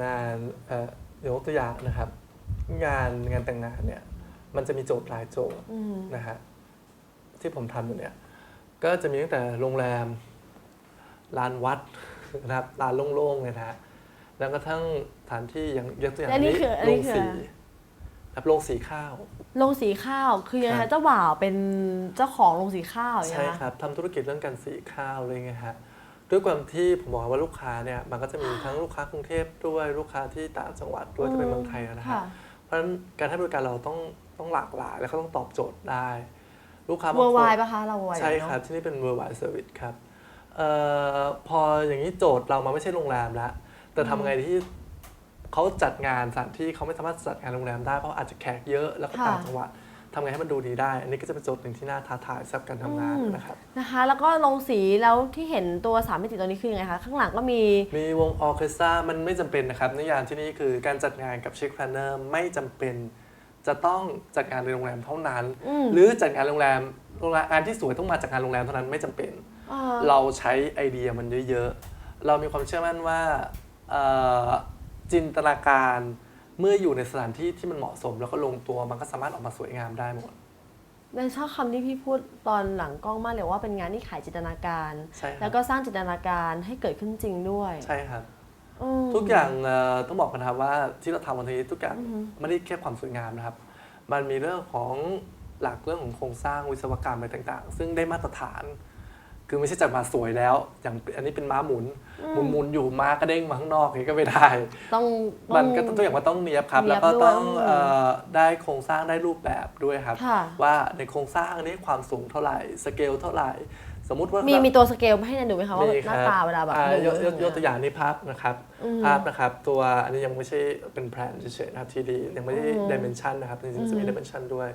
อย่างงานเอ่อยกตัวอย่างนะครับ งานงานแต่งงานเนี่ยมันจะมีโจทย์หลายโจทย์อืมนะฮะที่ผมทำอยู่เนี่ยก็จะมีตั้งแต่โรงแรมลานวัดนะครับลานโล่งๆเลยนะฮะแล้วก็ทั้งสถานที่อย่างยกตัวอย่างอันนี้นี้คืออันโรนี้งคือสีอะไรครับโรงสีข้าวโรงสีข้าวคือยังไงครัคะบเจ้าบ่าวเป็นเจ้าของโรงสีข้าวอย่างใช่เงี้ยคคะรับทำธุรกิจเรื่องการสีข้าวเลยไงฮะ ด้วยความที่ผมบอกว่าลูกค้าเนี่ยมันก็จะมีทั้งลูกค้ากรุงเทพด้วยลูกค้าที่ต่างจังหวัดด้วยจะเป็นเมืองไทยนะฮะค่ะเพราะฉะนั้นการให้บริการเราต้องต้องหลากหลาย แล้วก็ต้องตอบโจทย์ได้ ลูกค้าบางเวอร์คไวนปะคะเราเวอร์ไวใช่ครับ ที่นี่เป็น worldwide service ครับเอ่อพออย่างนี้โจทย์เรามาไม่ใช่โรงแรมแล้วแต่ทำไงที่เขาจัดงานสถานที่เขาไม่สามารถจัดงานโรงแรมได้เพราะอาจจะแขกเยอะแล้วก็ต่างจังหวัด ทำไงให้มันดูดีได้ อันนี้ก็จะเป็นโจทย์หนึ่งที่น่าท้าทายสำหรับการทำงานนะครับ นะคะ แล้วก็โรงสีแล้วที่เห็นตัวสามมิติตัวนี้คือยังไงคะ ข้างหลังก็มี มีวงออร์เคสตรามันไม่จำเป็นนะครับนิยามที่นี่คือการจัดงานกับเช็คแพลนเนอร์ไม่จำเป็น จะต้องจัดงานในโรงแรมเท่านั้น อืม หรือจัดงานโรงแรมโรงแรมงานที่สวยต้องมาจากงานโรงแรมเท่านั้นไม่จำเป็น เอ่อ เราใช้ไอเดียมันเยอะ ๆ เรามีความเชื่อมั่นว่าเอ่อจินตนาการ เมื่ออยู่ในสถานที่ที่มันเหมาะสม แล้วก็ลงตัวมันก็สามารถออกมาสวยงามได้หมดแนนชอบคำที่พี่พูดตอนหลังกล้องมากเลยว่าเป็นงานที่ขายจินตนาการ ใช่ครัแล้บวก็สร้างจินตนาการให้เกิดขึ้นจริงด้วยใช่ครับ อืม ทุกอย่างเอ่อต้องบอกกันนะครับว่าที่เราทำวันนี้ทุกอย่างไม่ได้แค่ความสวยงามนะครับ มันมีเรื่องของหลักเรื่องของโครงสร้างวิศวกรรมอะไรต่าง ๆ ซึ่งได้มาตรฐาน คือไม่ใช่จัดมาสวยแล้ว อย่างอันนี้เป็นม้าหมุนหมุนหมุนๆอยู่ม้ากระเด้งมาข้างนอกอย่างนี้ก็ไม่ได้ ต้องมันก็ต้องตัวอย่างว่าต้องเนียบครับเนีแล้ยวบก็ด้วยต้องอืมเอ่อได้โครงสร้างได้รูปแบบด้วยครับค่ะว่าในโครงสร้างนี้ความสูงเท่าไหร่สเกลเท่าไหร่ สมมุติว่ามีมีมีตัวสเกลมาให้แนนดูไหมคะว่าหน้าตาเวลาแบบอ่ดูยกยกยกเนี่ตัวอย่างนี้ภาพนะครับอืมภาพนะครับ ตัวอันนี้ยังไม่ใช่เป็นแพลนเฉยๆนะครับทีดียังไม่ได้อืมดิเมนชันนะครับจริงๆจะมีอืมดิเมนชันด้วย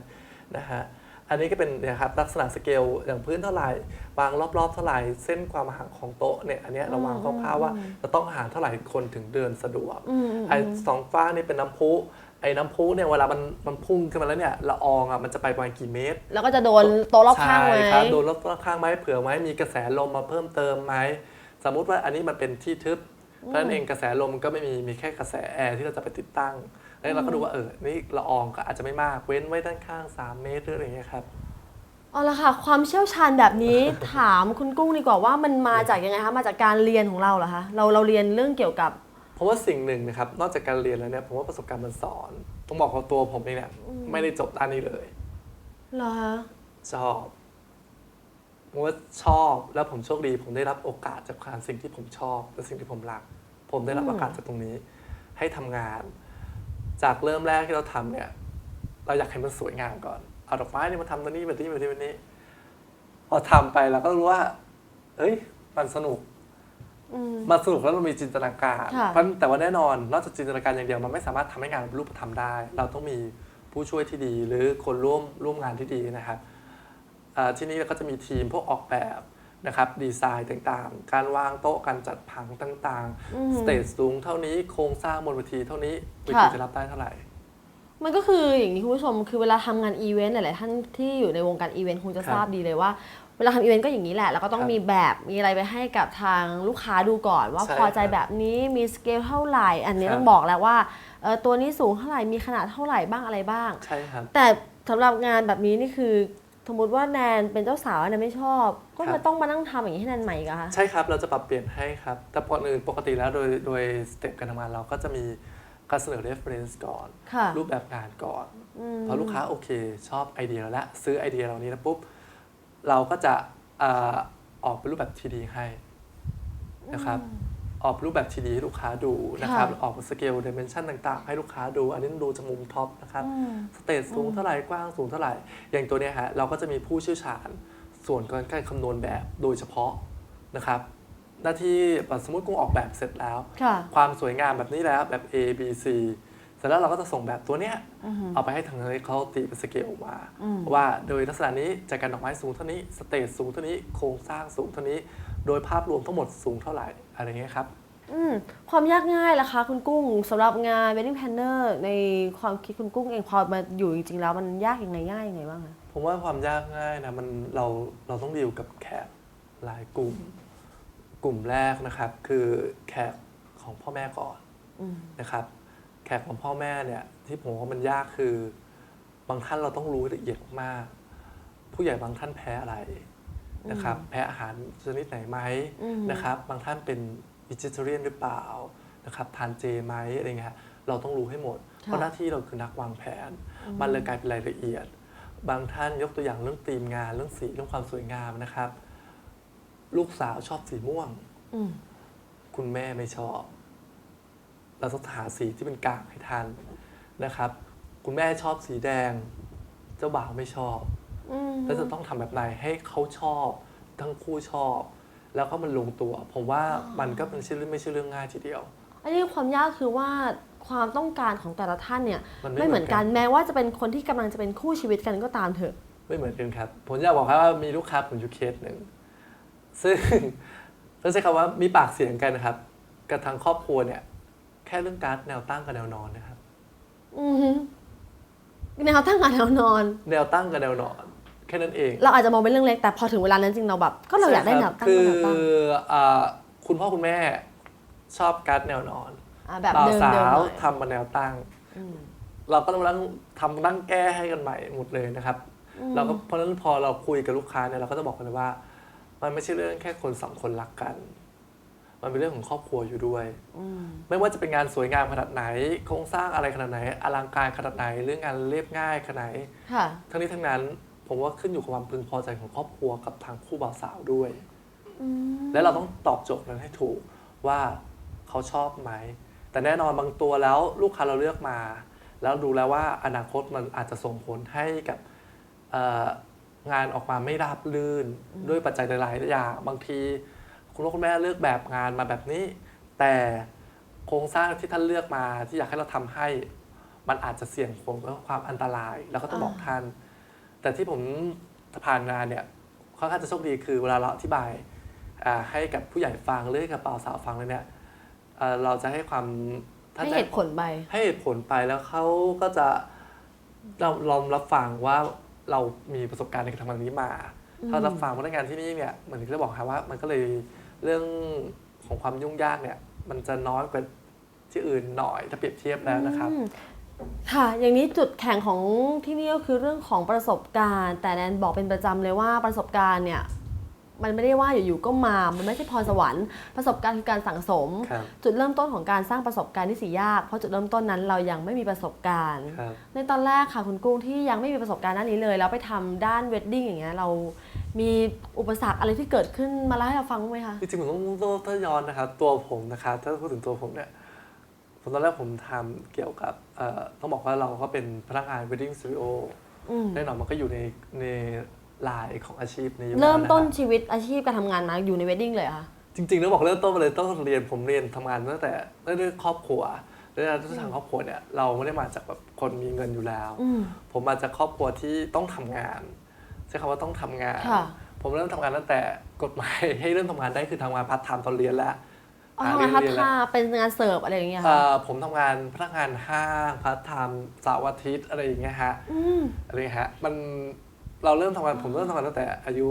นะฮะ อันนี้ก็เป็นเนยครับลักษณะสเกลอย่างพื้นเท่าไหร่วางรอบๆเท่าไหร่เส้นความห่างของโต๊ะเนี่ยอันเนี้ยเราวางคร่าวๆว่าจะต้องห่างเท่าไหร่คนถึงเดินสะดวกอืมอืมไอ้สองฟ้านี่เป็นน้ำพุไอ้น้ำพุเนี่ยเวลามันมันพุ่งขึ้นมาแล้วเนี่ยละอองอะมันจะไปประมาณกี่เมตร แล้วก็จะโดนโต๊ะรอบข้างไหมใช่ครับโดนรอบข้างไหมเผื่อไหมมีกระแสลมมาเพิ่มเติมไหมสมมุติว่าอันนี้มันเป็นที่ทึบ เพราะฉะนั้นเองกระแสลมมันก็ไม่มีมีแค่กระแสแอร์ที่เราจะไปติดตั้ง แล้วเราก็ดูว่าเออนี่ละอองก็อาจจะไม่มากเว้นไว้ด้านข้าง 3 เมตรหรืออะไรอย่างเงี้ยครับเอาละค่ะ ความเชี่ยวชาญแบบนี้ถามคุณกุ้งดีกว่าว่ามันมาจากยังไงคะมาจากการเรียนของเราเหรอคะเราเราเรียนเรื่องเกี่ยวกับเพราะว่าสิ่งหนึ่งนะครับ นอกจากการเรียนแล้วเนี่ยผมว่าประสบการณ์มันสอน ต้องบอกว่าตัวผมเองเนี่ยไม่ได้จบด้านนี้เลยเหรอคะชอบ ผมว่าชอบแล้วผมโชคดี ผมได้รับโอกาสจากการสิ่งที่ผมชอบและสิ่งที่ผมรัก ผมได้รับโอกาสจากตรงนี้ ให้ทำงาน จากเริ่มแรกที่เราทำเนี่ย เราอยากให้มันสวยงามก่อนเอาดอกไม้นี่มาทำตัวนี้แบบนี้แบบนี้แบบนี้ พอทำไปเราก็รู้ว่า เอ้ย มันสนุกอืมมันสนุกแล้วเรามีจินตนาการค่ะเพราะแต่ว่าแน่นอนนอกจากจินตนาการอย่างเดียวมันไม่สามารถทำให้งานเป็นรูปธรรมได้ เราต้องมีผู้ช่วยที่ดี หรือคนร่วมร่วมงานที่ดีนะครับเอ่อ ที่นี่เราก็จะมีทีมพวกออกแบบนะครับดีไซน์ต่างๆ การวางโต๊ะการจัดผังต่างอืม ๆ สเตจสูงเท่านี้โครงสร้างบนเวทีเท่านี้เวทีค่ะจะรับได้เท่าไหร่ มันก็คืออย่างนี้คุณผู้ชมคือเวลาทำงานอีเวนต์หลายๆท่านที่อยู่ในวงการอีเวนต์คงจะครับทราบดีเลยว่า เวลาทำอีเวนต์ก็อย่างนี้แหละ แล้วก็ต้องครับมีแบบมีอะไรไปให้กับทางลูกค้าดูก่อน ว่าใช่พอใจครับแบบนี้มีสเกลเท่าไหร่ อันนี้ครับ ต้องบอกแล้วว่าเออตัวนี้สูงเท่าไหร่มีขนาดเท่าไหร่บ้างอะไรบ้าง ใช่ครับ แต่สำหรับงานแบบนี้นี่คือ สมมติว่าแนนเป็นเจ้าสาวแนนไม่ชอบ ก็ครัมาบต้องมานั่งทำอย่างนี้ให้แนนใหม่อีกเหรอคะ ใช่ครับเราจะปรับเปลี่ยนให้ครับ แต่ก่อนอื่นปกติแล้วโดยโดยสเต็ปการทำงานเราก็จะมีการเสนอ reference ก่อน ค่ะรูปแบบงานก่อน อืมพอลูกค้าโอเค ชอบไอเดียเราแล้วซื้อไอเดียเรานี้แล้วปุ๊บ เราก็จะเอ่อออกเป็นรูปแบบทีดีให้นะครับ อ อกรูปแบบทีดีให้ลูกค้าดูนะครับค่ะออกสเกลดิเมนชันต่างๆ ให้ลูกค้าดู อันนี้ดูจากมุมท็อปนะครับอืมสเตจสูงเท่าไหร่กว้างสูงเท่าไหร่ อย่างตัวเนี้ยฮะเราก็จะมีผู้เชี่ยวชาญส่วนการการคำนวณแบบโดยเฉพาะนะครับหน้าที่สมมติกุ้งออกแบบเสร็จแล้วค่ะความสวยงามแบบนี้แล้วแบบ A B C เสร็จแล้วเราก็จะส่งแบบตัวเนี้ยอือหือเอาไปให้ทางนี้เขาตีเป็นสเกลออกมาอืมว่าโดยลักษณะนี้จากการดอกไม้สูงเท่านี้สเตจสูงเท่านี้โครงสร้างสูงเท่านี้ โดยภาพรวมทั้งหมดสูงเท่าไหร่อะไรเงี้ยครับอืมความยากง่ายล่ะคะ คุณกุ้งสำหรับงาน wedding planner ในความคิดคุณกุ้งเองพอมาอยู่จริงๆ แล้วมันยากยังไงง่ายยังไงบ้างคะผมว่าความยากง่ายนะมันเราเราต้องดีลกับแขกหลายกลุ่ม กลุ่มแรกนะครับ คือแขกของพ่อแม่ก่อนอืมนะครับ แขกของพ่อแม่เนี่ย ที่ผมว่ามันยากคือบางท่านเราต้องรู้ละเอียดมากๆผู้ใหญ่บางท่านแพ้อะไร นะครับแพ้อาหารชนิดไหนไหมอืมนะครับบางท่านเป็นวิจิเทเรียนหรือเปล่านะครับทานเจไหมอะไรเงี้ยเราต้องรู้ให้หมด เพราะหน้าที่เราคือนักวางแผน มันเลยกลายเป็นรายละเอียด บางท่านยกตัวอย่างเรื่องธีมงานเรื่องสีเรื่องความสวยงามนะครับ ลูกสาวชอบสีม่วงอืมคุณแม่ไม่ชอบ เราต้องหาสีที่เป็นกลางให้ทันนะครับ คุณแม่ชอบสีแดง เจ้าบ่าวไม่ชอบอืม แล้วจะต้องทำแบบไหนให้เขาชอบทั้งคู่ชอบ แล้วก็มันลงตัว ผมว่ามันก็เป็นชื่อเรื่องไม่ใช่เรื่องง่ายทีเดียว อันนี้ความยากคือว่าความต้องการของแต่ละท่านเนี่ยมันไม่ไม่เหมือนกันเหมือนกันแม้ว่าจะเป็นคนที่กำลังจะเป็นคู่ชีวิตกันก็ตามเถอะ ไม่เหมือนกันครับ ผมอยากบอกครับว่ามีลูกค้าผมอยู่เคสหนึ่งซึ่งต้องใช้คำว่ามีปากเสียงกันนะครับ กับทางครอบครัวเนี่ย แค่เรื่องการ์ดแนวตั้งกับแนวนอนนะครับอือฮึแนวตั้งกับแนวนอน แนวตั้งกับแนวนอน แค่นั้นเอง เราอาจจะมองเป็นเรื่องเล็กแต่พอถึงเวลานั้นจริงเราแบบ ก็เราอยากได้แนวตั้งคืก็อแนวตั้งอ่าคุณพ่อคุณแม่ชอบการ์ดแนวนอนอะแบบบ่าวเดิมสาเดิมหวน่อยทำมาแนวตั้งอืมเราก็ต้องนั่งทำนั่งแก้ให้กันใหม่หมดเลยนะครับเราก็เพราะฉะนั้นพอเราคุยกับลูกค้าเนี่ยเราก็จะบอกกันเลยว่า มันไม่ใช่เรื่องแค่คนสองคนรักกัน มันเป็นเรื่องของครอบครัวอยู่ด้วยอืมไม่ว่าจะเป็นงานสวยงามขนาดไหน โครงสร้างอะไรขนาดไหน อลังการขนาดไหน เรื่องงานเรียบง่ายขนาดไหนค่ะ ทั้งนี้ทั้งนั้น ผมว่าขึ้นอยู่กับความพึงพอใจของครอบครัวกับทางคู่บ่าวสาวด้วยอืมและเราต้องตอบโจทย์นั้นให้ถูกว่าเขาชอบไหม แต่แน่นอนบางตัวแล้วลูกค้าเราเลือกมา แล้วดูแล้วว่าอนาคตมันอาจจะส่งผลให้กับเอ่องานออกมาไม่ราบรื่นด้วยปัจจัยหลายๆอย่างบางที คุณพ่อคุณแม่เลือกแบบงานมาแบบนี้ แต่โครงสร้างที่ท่านเลือกมาที่อยากให้เราทำให้ มันอาจจะเสี่ยงผลกับความอันตราย แล้วก็ต้องบอกท่าน แต่ที่ผมผ่านงานเนี่ยค่อนข้างจะโชคดีคือเวลาเราอธิบายอ่าให้กับผู้ใหญ่ฟังหรือให้กับเปล่าวสาวฟังเลยเนี่ยเอ่อเราจะให้ความท่านให้จะเหตุผลไปให้เหตุผลไปแล้วเขาก็จะเราลองรับฟังว่าเรามีประสบการณ์ในการทำงานนี้มาอืมถ้ารับฟังพนักงานที่นี่เนี่ยเหมือนที่เราบอกครับว่า มันก็เลยเรื่องของความยุ่งยากเนี่ย มันจะน้อยกว่าที่อื่นหน่อยถ้าเปรียบเทียบแล้วนะครับอืม ค่ะ อย่างนี้จุดแข็งของที่นี่ก็คือเรื่องของประสบการณ์ แต่แนนบอกเป็นประจำเลยว่าประสบการณ์เนี่ย มันไม่ได้ว่าอยู่ๆก็มา มันไม่ใช่พรสวรรค์ ประสบการณ์คือการสั่งสม ครับ จุดเริ่มต้นของการสร้างประสบการณ์ที่สิยาก เพราะจุดเริ่มต้นนั้นเรายังไม่มีประสบการณ์ ครับ ในตอนแรกค่ะคุณกุ้งที่ยังไม่มีประสบการณ์ด้านนี้เลย แล้วไปทำด้านเวดดิ้งอย่างเงี้ยเรามีอุปสรรคอะไรที่เกิดขึ้นมาเล่าให้เราฟังบ้างไหมคะ จริงๆผมต้องต้องถ้าย้อนนะครับตัวผมนะครับถ้าพูดถึงตัวผมเนี่ยผมตอนแรกผมทำเกี่ยวกับ เอ่อต้องบอกว่าเราก็เป็นพนักงาน wedding studio อืมแน่นอนมันก็อยู่ในในลายของอาชีพนี้อยู่เริ่มแล้วะคบต้นชีวิตอาชีพการทำงานมาอยู่ในเวดดิ้งเลยเหรอค่ะ จริงๆต้องบอกเริ่มต้นมาเลยต้องเรียนผมเรียนทำงานตั้งแต่เรื่องครอบครัวเรื่องทางครอบครัวเนี่ยเราไม่ได้มาจากแบบคนมีเงินอยู่แล้ว อืม ผมมาจากครอบครัวที่ต้องทำงานใช้คำว่าต้องทำงาน ค่ะ ผมเริ่มทำงานตั้งแต่กฎหมาย ให้เริ่มทำงานได้คือทำงานพาร์ทไทม์ตอนเรียนแล้ว อ๋อหทำงานพัฒเรียนาแล้วเป็นงานเสิร์ฟอะไรอย่างเงี้ยเอ่ค่ะ อผมทำงานพนักงานห้างพาร์ทไทม์เสาร์อาทิตย์อะไรอย่างเงี้ยฮะอืม อะไรอย่างเงี้ยฮะมันเราเริ่มทำงานผมเริ่มทำงานตั้งแต่อายุ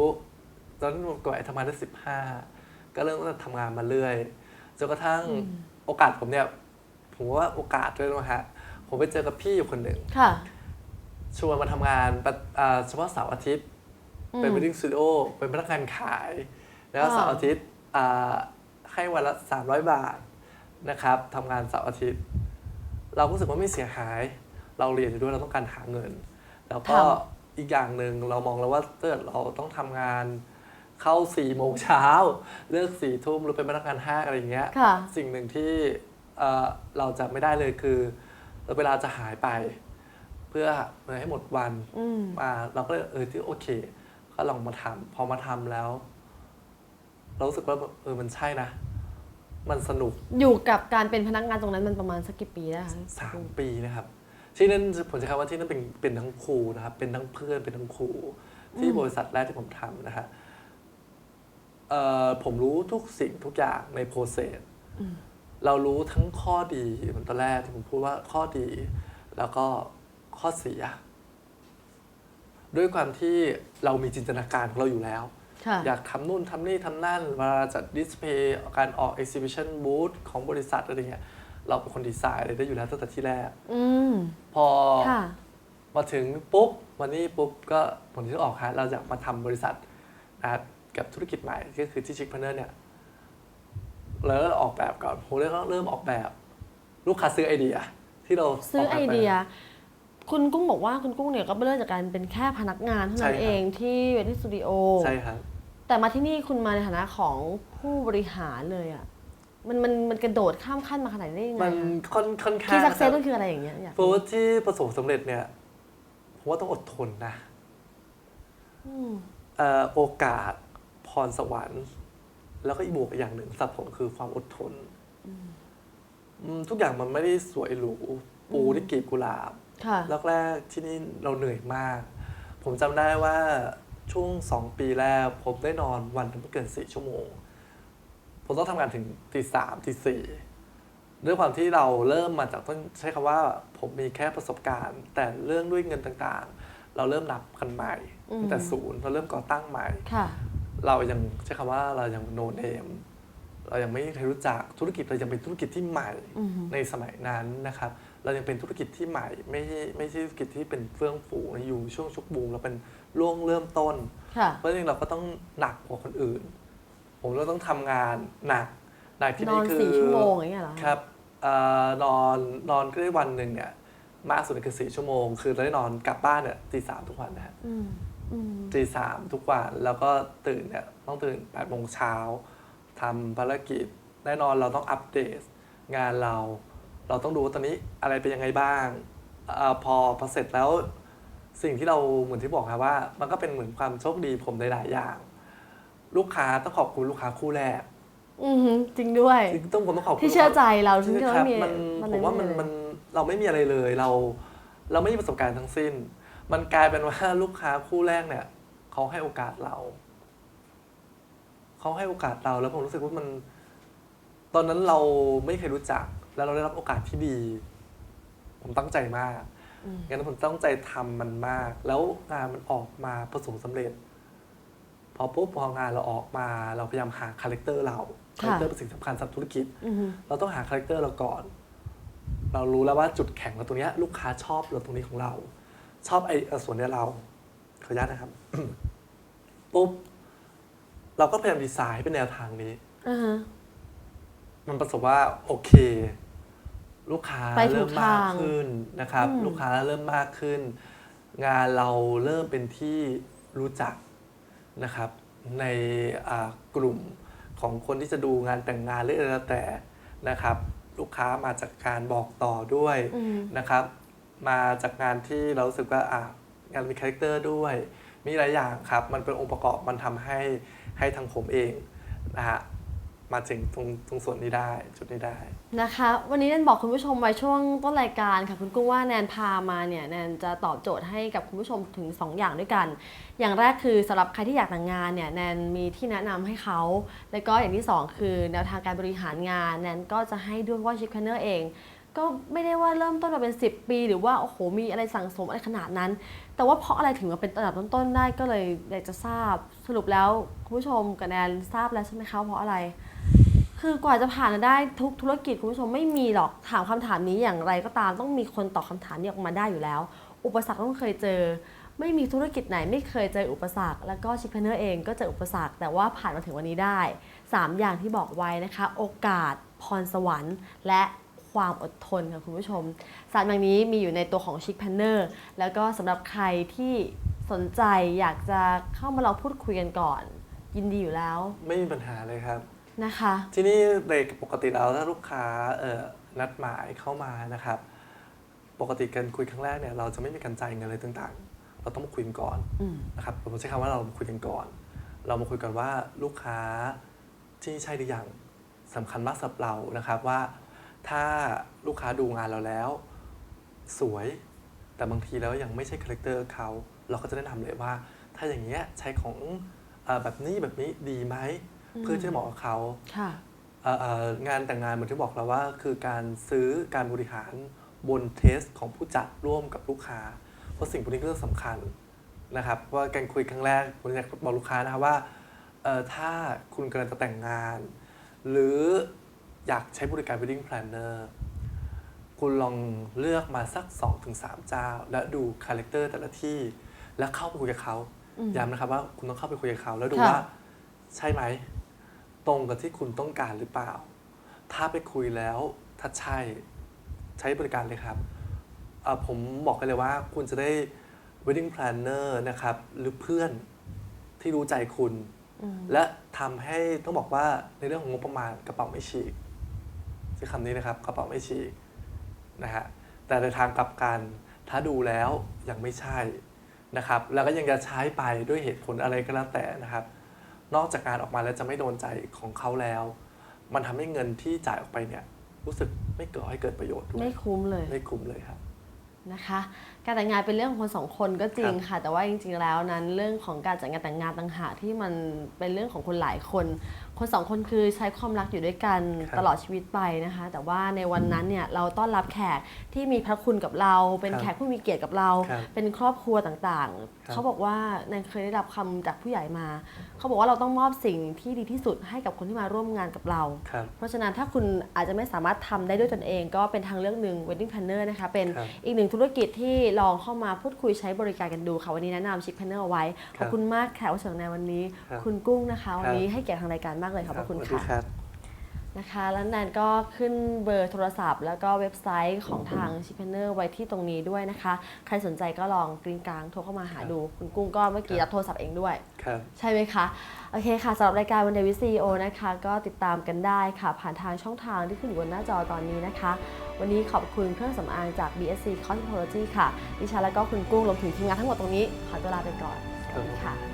ตอนนั้นผมก่อนทำงานได้สิบห้าก็เริ่มตั้งแต่ทำงานมาเรื่อยจนกระทั่งโอกาสผมเนี่ยผมว่าโอกาสด้วยนะฮะผมไปเจอกับพี่อยู่คนหนึ่งค่ะชวนมาทำงานปะอ่าเฉพาะเสาร์อาทิตย์ อืม เป็น wedding studio เป็นพนักงานขาย แล้วอ่าเสาร์อาทิตย์อ่า ให้วันละ 300 บาทนะครับทำงานเสาร์อาทิตย์ เรารู้สึกว่าไม่เสียหาย เราเรียนอยู่ด้วยเราต้องการหาเงิน แล้วก็อีกอย่างหนึ่งเรามองแล้วว่าถ้าเกิดเราต้องทำงานเข้า4ี่โมงเช้าเลิกสี่ทุ่มหรือเป็นพนักงานห้างอะไรอย่างเงี้ย ค่ะ สิ่งหนึ่งที่เอ่อเราจะไม่ได้เลยคือเวลาจะหายไป เพื่อเพื่อให้หมดวันอืม มาเราก็เลยเออที่โอเค ก็ลองมาทำพอมาทำแล้ว เรารู้สึกว่าเออมันใช่นะ มันสนุกอยู่กับการเป็นพนักงานตรงนั้นมันประมาณสักกี่ปีได้คะสามปีนะครับ ที่นั่นผมจะคำว่าที่นั่นเป็นเป็นทั้งครูนะครับ เป็นทั้งเพื่อนเป็นทั้งครูที่บริษัทแรกที่ผมทำนะฮะเอ่อผมรู้ทุกสิ่งทุกอย่างในโปรเซสเรารู้ทั้งข้อดีเหมือนตอนแรกที่ผมพูดว่าข้อดี แล้วก็ข้อเสีย ด้วยความที่เรามีจินตนาการของเราอยู่แล้วค่ะ อยากทำนู่นทำนี่ทำนั่นเวลาจัดดิสเพย์การออก exhibition booth ของบริษัทอะไรเงี้ยเราเป็นคนดีไซน์อะไรได้อยู่แล้วตั้งแต่ที่แรกอืมพอค่ะมาถึงปุ๊บวันนี้ปุ๊บก็ผลที่ออกฮะเราจะมาทำบริษัทนะครับกับธุรกิจใหม่ก็คือที่ชิคพเนอร์เนี่ยแล้วก็ออกแบบก่อนผมเริ่มเริ่มออกแบบ ลูกค้าซื้อไอเดีย ที่เราซื้ออกแบบไอเดีย คุณกุ้งบอกว่าคุณกุ้งเนี่ยก็เริ่มจากการเป็นแค่พนักงานเท่าใช่นั้นครับเองที่เวทีสตูดิโอใช่ครับ แต่มาที่นี่คุณมาในฐานะของผู้บริหารเลยอะมันมันมันกระโดดข้ามขั้นมาขนาดนี้ได้ยังไงมันอะค่อนค่อนข้างที่สักเซสนะคมัรับนคืออะไรอย่างเงี้ยอยากเพราะว่าที่ประสบความสำเร็จเนี่ยผมว่าต้องอดทนนะอืมเอ่อโอกาสพรสวรรค์ แล้วก็อีกบวกอีกอย่างหนึ่งสำหรับผมคือความอดทนอืมทุกอย่างมันไม่ได้สวยหรูปูที่กลีบกุหลาบค่ะแรกๆที่นี่เราเหนื่อยมาก ผมจำได้ว่า ช่วงสองปีแรกผมได้นอนวันละไม่เกินสี่ชั่วโมง ผมต้องทำงานถึงตีสามตีสี่ด้วยความที่เราเริ่มมาจากต้นใช้คำว่าผมมีแค่ประสบการณ์ แต่เรื่องด้วยเงินต่างๆ เราเริ่มนับกันใหม่อืมตั้งแต่ศูนย์เราเริ่มก่อตั้งใหม่ค่ะเรายังใช้คำว่าเรายังโนเนมเรายังไม่มีใครรู้จักธุรกิจเรายังเป็นธุรกิจที่ใหม่อือฮึในสมัยนั้นนะครับ เรายังเป็นธุรกิจที่ใหม่ ไม่ใช่ไม่ใช่ธุรกิจที่เป็นเฟื่องฟูอยู่ช่วงชุกบูมเราเป็น ร่วงเริ่มต้น ค่ะ เพราะฉะนั้นเราก็ต้องหนักกว่าคนอื่น ผมเราต้องทำงานหนักหนักที่นนี่อนคือสี่ชั่วโมงอย่างเงี้ยเหรอครับเอ่อนอนนอนก็ได้วันหนึ่งเนี่ยมากสุดคือสี่ชั่วโมง คือเราได้นอนกลับบ้านเนี่ยตีสามทุกวันนะฮะ อืมอืม ตีสามทุกวันแล้วก็ตื่นเนี่ยต้องตื่นแปดโมงเช้าทำภารกิจ แน่นอนเราต้องอัปเดตงานเรา เราต้องดูว่าตอนนี้อะไรเป็นยังไงบ้างอาพอพอเสร็จแล้ว สิ่งที่เราเหมือนที่บอกครับว่า มันก็เป็นเหมือนความโชคดีผมในหลายอย่าง ลูกค้าต้องขอบคุณลูกค้าคู่แรกอือหือจริงด้วยจริงๆต้องผมต้องขอบคุณที่เชื่อใจเราถึงใช่จะครัไม่บมีมันนผมว่ามันเลยมันเราไม่มีอะไรเลยเรา เราไม่มีประสบการณ์ทั้งสิ้น มันกลายเป็นว่าลูกค้าคู่แรกเนี่ยเขาให้โอกาสเราเขาให้โอกาสเราแล้วผมรู้สึกว่ามัน ตอนนั้นเราไม่เคยรู้จัก แล้วเราได้รับโอกาสที่ดี ผมตั้งใจมากอืม งั้นผมตั้งใจทำมันมาก แล้วงานมันออกมาประสบความสำเร็จ พอปุ๊บพองานเราออกมาเราพยายามหาคาแรคเตอร์เราคาแรคเตอร์เป็นสิ่งสำคัญสำหรับธุรกิจอือหือเราต้องหาคาแรคเตอร์เราก่อน เรารู้แล้วว่าจุดแข็งเราตรงเนี้ยลูกค้าชอบเราตรงนี้ของเรา ชอบไอ้เอ่อส่วนเนี้ยเราขออนุญาตนะครับปุ๊บเราก็พยายามดีไซน์ให้เป็นแนวทางนี้อ่าฮะมันประสบว่าโอเค ลูกค้าไปถูเริ่กมมากทางขึ้นนะครับ อืม ลูกค้าเริ่มมากขึ้น งานเราเริ่มเป็นที่รู้จักนะครับ ในอ่ากลุ่มของคนที่จะดูงานแต่งงานหรืออะไรแล้วแต่นะครับ ลูกค้ามาจากการบอกต่อด้วย อืม นะครับมาจากงานที่เรารู้สึกว่าอะงานมีคาแรคเตอร์ด้วย มีหลายอย่างครับ มันเป็นองค์ประกอบมันทำให้ให้ทางผมเองนะฮะ มาถึงตรงตรงส่วนนี้ได้จุดนี้ได้นะคะ วันนี้แนนบอกคุณผู้ชมไว้ช่วงต้นรายการค่ะคุณกุ้งว่าแนนพามาเนี่ยแนนจะตอบโจทย์ให้กับคุณผู้ชมถึง 2 อย่างด้วยกัน อย่างแรกคือสำหรับใครที่อยากแต่งงานเนี่ยแนนมีที่แนะนำให้เขา แล้วก็อย่างที่ 2 คือแนวทางการบริหารงานแนนก็จะให้ด้วยว่าชิคแพนเนอร์เองก็ไม่ได้ว่าเริ่มต้นมาเป็น 10 ปี หรือว่าโอ้โหมีอะไรสั่งสมอะไรขนาดนั้น แต่ว่าเพราะอะไรถึงมาเป็นระดับต้นๆได้ก็เลยอยากจะทราบสรุปแล้วคุณผู้ชมกับแนนทราบแล้วใช่ไหมคะเพราะอะไร คือกว่าจะผ่านมาได้ทุกธุรกิจคุณผู้ชมไม่มีหรอกถามคำถามนี้อย่างไรก็ตามต้องมีคนตอบคำถามนี้ออกมาได้อยู่แล้ว อุปสรรคต้องเคยเจอ ไม่มีธุรกิจไหนไม่เคยเจออุปสรรค แล้วก็ชิคเพเนอร์เองก็เจออุปสรรค แต่ว่าผ่านมาถึงวันนี้ได้ 3 อย่างที่บอกไว้นะคะ โอกาส พรสวรรค์ และความอดทนค่ะคุณผู้ชมสามอย่างนี้มีอยู่ในตัวของชิคเพนเนอร์แล้วก็สำหรับใครที่สนใจอยากจะเข้ามาเราพูดคุยกันก่อน ยินดีอยู่แล้ว ไม่มีปัญหาเลยครับ นะคะ ที่นี่ในปกติแล้วถ้าลูกค้าเอ่อนัดหมายเข้ามานะครับ ปกติการคุยครั้งแรกเนี่ยเราจะไม่มีการจ่ายเงินอะไรต่างๆ เราต้องมาคุยกันก่อนอืม นะครับผมใช้คำว่าเรามาคุยกันก่อน เรามาคุยกันว่าลูกค้าที่ใช่หรือยังสำคัญมากสำหรับเรานะครับว่า ถ้าลูกค้าดูงานเราแล้ว สวยแต่บางทีแล้วยังไม่ใช่คาแรคเตอร์เขาเราก็จะแนะนำเลยว่า ถ้าอย่างเงี้ยใช้ของเออแบบนี้แบบนี้ดีไหม เพื่อที่จะเหมาะกับเขาค่ะเอ่อเอ่องานแต่งงานเหมือนที่บอกแล้วว่า คือการซื้อการบริหารบนเทสของผู้จัดร่วมกับลูกค้า เพราะสิ่งพวกนี้ก็สำคัญนะครับว่าการคุยครั้งแรกผมอยากบอกลูกค้านะครับว่าเอ่อถ้าคุณกำลังจะแต่งงาน หรืออยากใช้บริการ wedding planner คุณลองเลือกมาสัก 2-3 เจ้า และดูคาแรคเตอร์แต่ละที่ แล้วเข้าไปคุยกับเขาอืมย้ำนะครับว่าคุณต้องเข้าไปคุยกับเขา แล้วดูค่ะว่าใช่ไหม ตรงกับที่คุณต้องการหรือเปล่า ถ้าไปคุยแล้วถ้าใช่ใช้บริการเลยครับเอ่อผมบอกกันเลยว่าคุณจะได้ wedding planner นะครับ หรือเพื่อนที่รู้ใจคุณอืมและทำให้ต้องบอกว่าในเรื่องของงบประมาณกระเป๋าไม่ฉีกใช้คำนี้นะครับกระเป๋าไม่ฉีกนะฮะแต่ในทางกลับกันถ้าดูแล้วยังไม่ใช่นะครับ แล้วก็ยังจะใช้ไปด้วยเหตุผลอะไรก็แล้วแต่นะครับ นอกจากงานออกมาแล้วจะไม่โดนใจของเขาแล้ว มันทำให้เงินที่จ่ายออกไปเนี่ยรู้สึกไม่เกิดให้เกิดประโยชน์ด้วยไม่คุ้มเลยไม่คุ้มเลยครับนะคะการแต่งงานเป็นเรื่องของคนสองคนก็จริงค่ะ แต่ว่าจริง ๆ แล้วนั้นเรื่องของการจัดงานแต่งงานต่างหากที่มันเป็นเรื่องของคนหลายคน คนสองคนคือใช้ความรักอยู่ด้วยกันครับตลอดชีวิตไปนะคะ แต่ว่าในวันนั้นเนี่ยเราต้อนรับแขกที่มีพระคุณกับเรา เป็นครับแขกผู้มีเกียรติกับเราครับเป็นครอบครัวต่างครับๆเขาบอกว่าแนนเคยได้รับคำจากผู้ใหญ่มา เขาบอกว่าเราต้องมอบสิ่งที่ดีที่สุดให้กับคนที่มาร่วมงานกับเราครับเพราะฉะนั้นถ้าคุณอาจจะไม่สามารถทำได้ด้วยตนเอง ก็เป็นทางเลือกหนึ่ง wedding planner นะคะเป็นครับอีกหนึ่งธุรกิจที่ลองเข้ามาพูดคุยใช้บริการกันดูค่ะวันนี้แนะนำชิป planner เอาไว้ ขอบคุณมากแขกรับเชิญในวันนี้ ครับคุณกุ้งนะคะ วันครับนี้ให้เกียรติทางรายการมากเลยขอบพระคุณสวัสดีค่ะครับ นะคะแล้วแนนก็ขึ้นเบอร์โทรศัพท์ แล้วก็เว็บไซต์ของทางชิป planner ไว้ที่ตรงนี้ด้วยนะคะ ใครสนใจก็ลองกรีนกลางโทรเข้ามาหาดู คุณกุ้งก็เมื่อกี้รับโทรศัพท์เองด้วย ครับ ใช่ไหมคะ โอเคค่ะสำหรับรายการวันเดวิซีโอนะคะ ก็ติดตามกันได้ค่ะ ผ่านทางช่องทางที่ขึ้นอยู่บนหน้าจอตอนนี้นะคะ วันนี้ขอบคุณเครื่องสำอางจาก BSC Cosmetology ค่ะดิฉันแล้วก็คุณกุ้งรวมถึงทีมงานทั้งหมดตรงนี้ขอตัวลาไปก่อนสวัสดีค่ะ